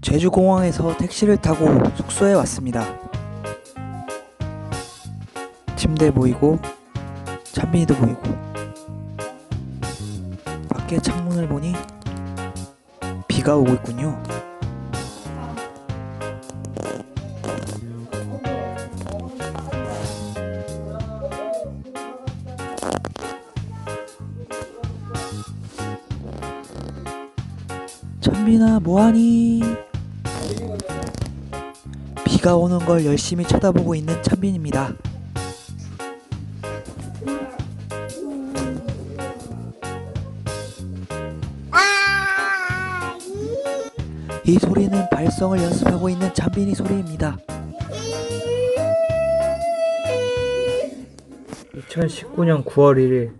제주공항에서 택시를 타고 숙소에 왔습니다. 침대 보이고 찬빈이도 보이고 밖에 창문을 보니 비가 오고 있군요. 찬빈아 뭐하니? 비가 오는 걸 열심히 쳐다보고 있는 찬빈입니다. 이 소리는 발성을 연습하고 있는 찬빈이 소리입니다. 2019년 9월 1일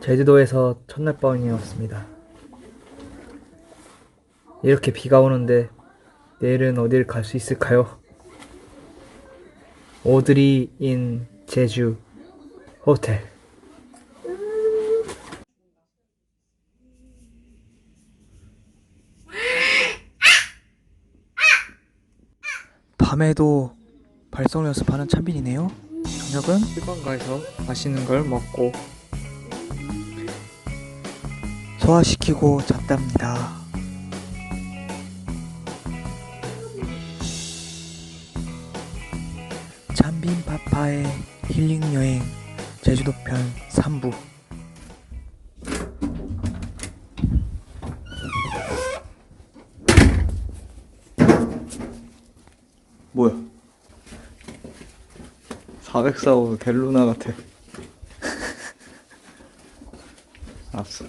제주도에서 첫날 밤이었습니다. 이렇게 비가 오는데 내일은 어딜 갈 수 있을까요? 오드리 인 제주 호텔 밤에도 발성 연습하는 찬빈이네요. 저녁은 일본가에서 맛있는 걸 먹고 소화시키고 잤답니다. 찬빈 파파의 힐링 여행 제주도 편 3부. 뭐야? 404호 델루나 같아. 알았어.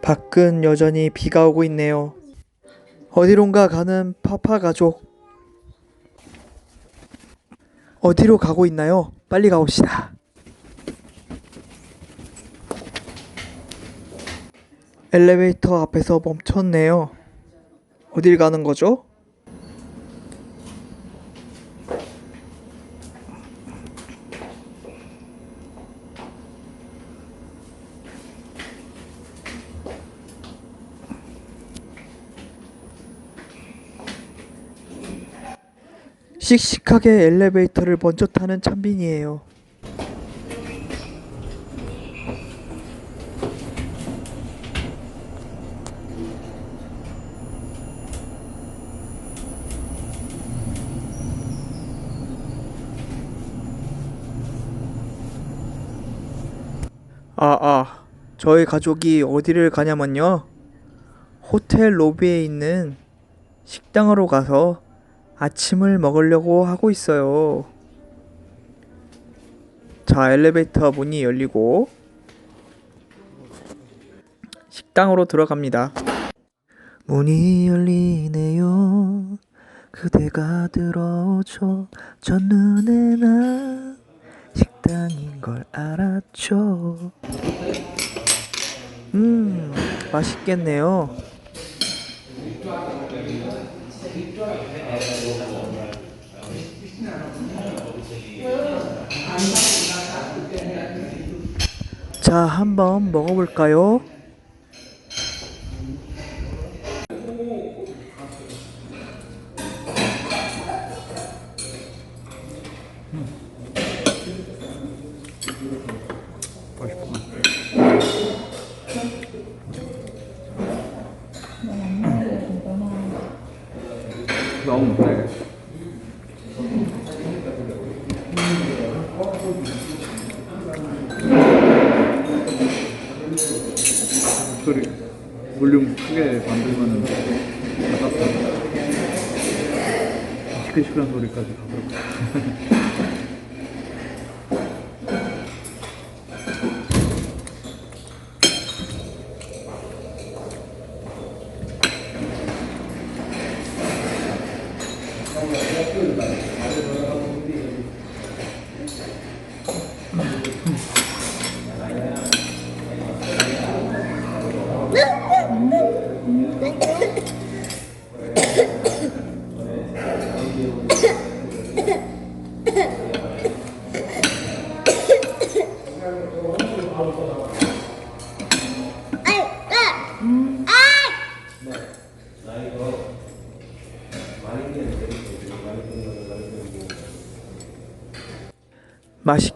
밖은 여전히 비가 오고 있네요. 어디론가 가는 파파 가족. 어디로 가고 있나요? 빨리 가봅시다. 엘리베이터 앞에서 멈췄네요. 어딜 가는 거죠? 씩씩하게 엘리베이터를 먼저 타는 찬빈이에요. 아, 아, 저희 가족이 어디를 가냐면요. 호텔 로비에 있는 식당으로 가서 아침을 먹으려고 하고 있어요. 자, 엘리베이터 문이 열리고 식당으로 들어갑니다. 문이 열리네요. 그대가 들어오죠. 첫눈에 난 식당인 걸 알았죠. 음, 맛있겠네요. 자, 한번 먹어볼까요? 너무 시끌시끌한 소리까지 가더라고요. No!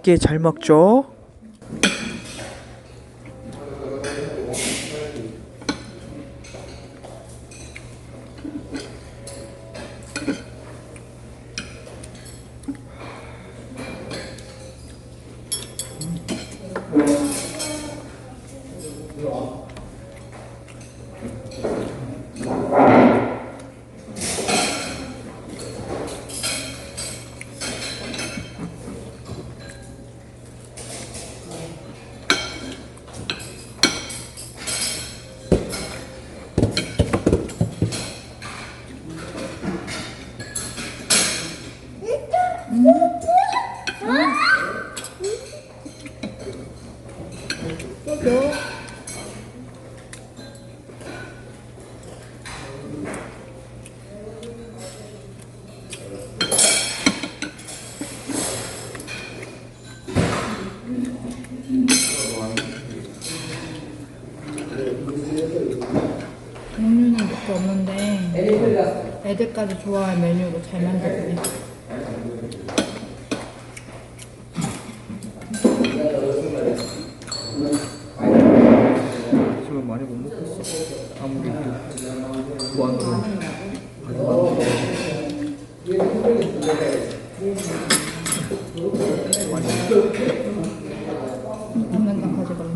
맛있게 잘 먹죠? 애들까지 좋아할 메뉴로 잘 만들었네. 지금 많이 못 먹겠어. 아무리 그 무한으로 가져가도 한명당 가져갈래.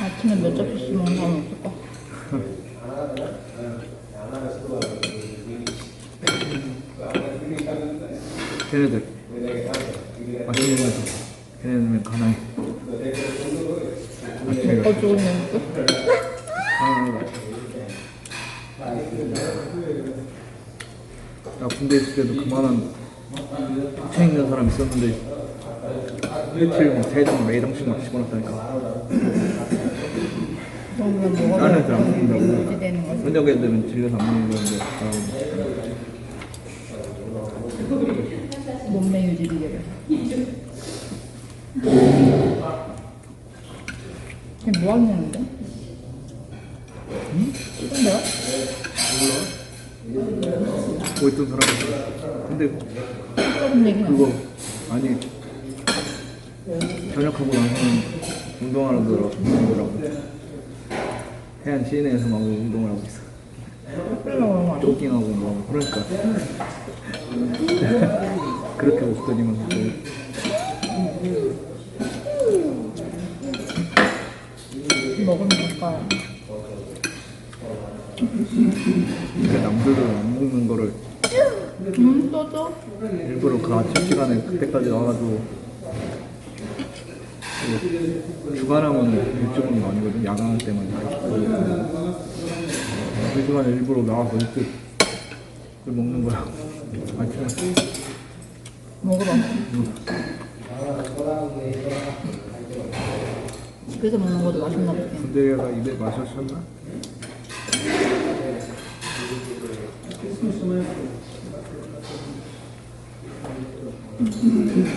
아침에 몇 접시씩 먹는 사람 없을까? 걔네들 맛있는 거 가난해. 아침에 더 좋은? 가난하다. 나 군대 있을 때도 그만한 체 있는 사람 있었는데 일주일 막 세장 매장씩 막 뭐가 다른 애들 안 먹는다고. 현역 애들은 질려서 안 먹는 건데 아, 몸매 유지 비결을. 걔뭐 하는 데 응? 찍은데요? 뭐 있던 사람. 근데 그거 아니 전역하고 나서는 운동하러 들어가더라고 해안 시내에서 막 운동을 하고 있어? 조깅하고 뭐 그러니까 그렇게 먹더니만 또 먹으면 될까요? 남들은 안 먹는 거를 음, 또 줘? 일부러 그 아침 시간에 그때까지 와가지고 그 주간하면 일찍 오는 거 아니거든. 야간할 때만 그 시간에 일부러 나와서 일찍 그걸 먹는 거야 아침에 먹어봐. 집에서 먹는 것도 맛있나 보네. 군대 가가 입에 마셨었나?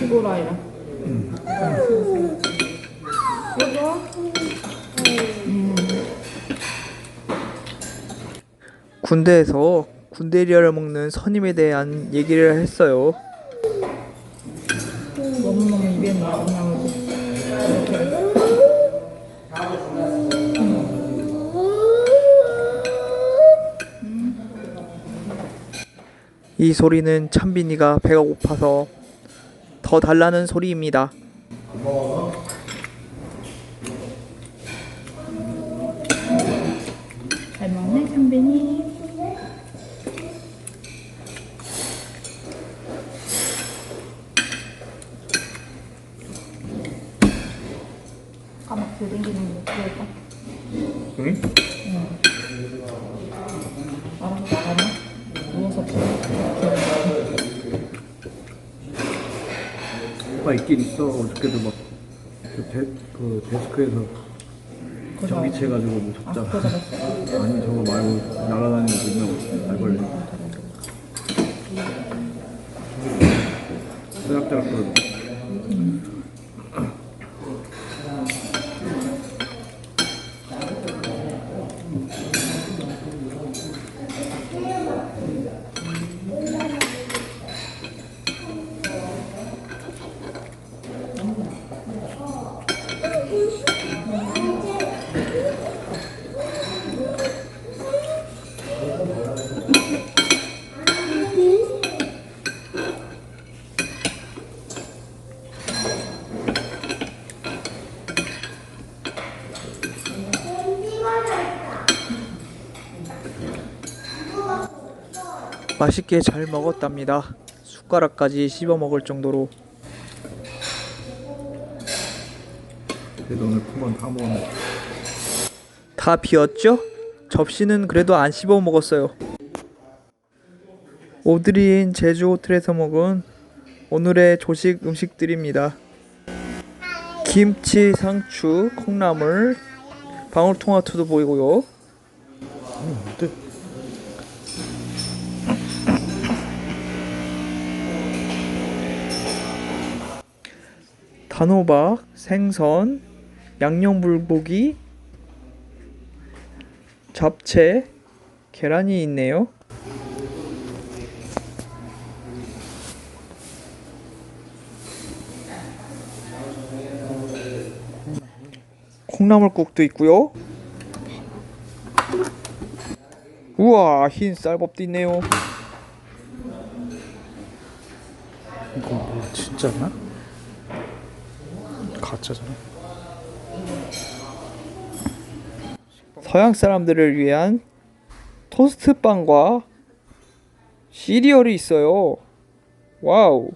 시골아이라. 여보? 군대에서 군대리아를 먹는 선임에 대한 얘기를 했어요. 이 소리는 찬빈이가 배가 고파서 더 달라는 소리입니다. 잘 먹네, 찬빈이. 까맣게 생기는 거 그럴까? 응? 알아서 나가네. 누워서 오빠 있긴 있어. 어저께도 막 그 데, 그 데스크에서 전기체 가지고 뭐 아, 그거 잡았어. 아니 저거 말고 날아다니는 거 있냐고 알벌레 쓰락쓰락 거리 맛있게 잘 먹었답니다. 숟가락까지 씹어 먹을 정도로 그래도 오늘 푼건 다 먹었네. 다 비었죠? 접시는 그래도 안 씹어 먹었어요. 오드리인 제주 호텔에서 먹은 오늘의 조식 음식들입니다. 김치, 상추, 콩나물, 방울토마토도 보이고요. 어때? 단호박, 생선, 양념 불고기, 잡채, 계란이 있네요. 콩나물국도 있고요. 우와, 흰 쌀밥도 있네요. 이거 뭐 진짜나? 가짜잖아. 서양 사람들을 위한 토스트 빵과 시리얼이 있어요. 와우.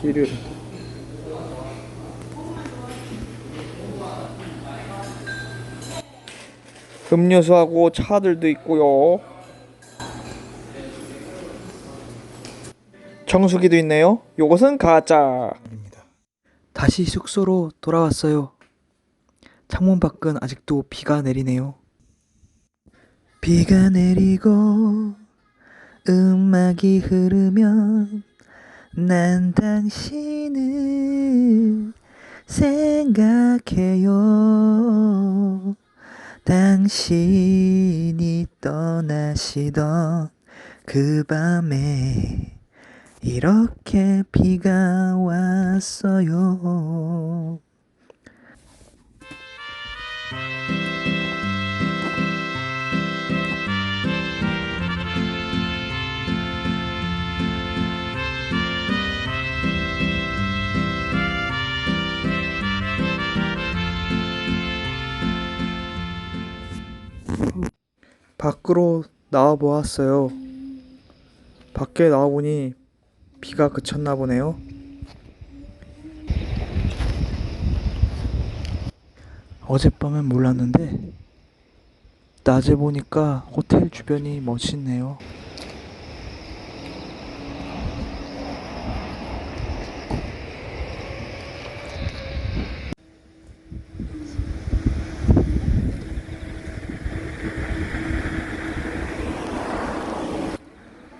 시리얼. 음료수하고 차들도 있고요. 정수기도 있네요. 요것은 가짜. 다시 숙소로 돌아왔어요. 창문 밖은 아직도 비가 내리네요. 비가 내리고 음악이 흐르면 난 당신을 생각해요. 당신이 떠나시던 그 밤에 이렇게 비가 왔어요. 밖으로 나와 보았어요. 밖에 나와 보니 비가 그쳤나 보네요. 어젯밤엔 몰랐는데 낮에 보니까 호텔 주변이 멋있네요.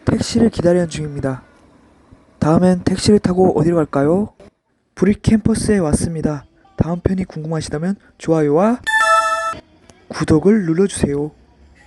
택시를 기다리는 중입니다. 다음엔 택시를 타고 어디로 갈까요? 브릭 캠퍼스에 왔습니다. 다음 편이 궁금하시다면 좋아요와 구독을 눌러주세요.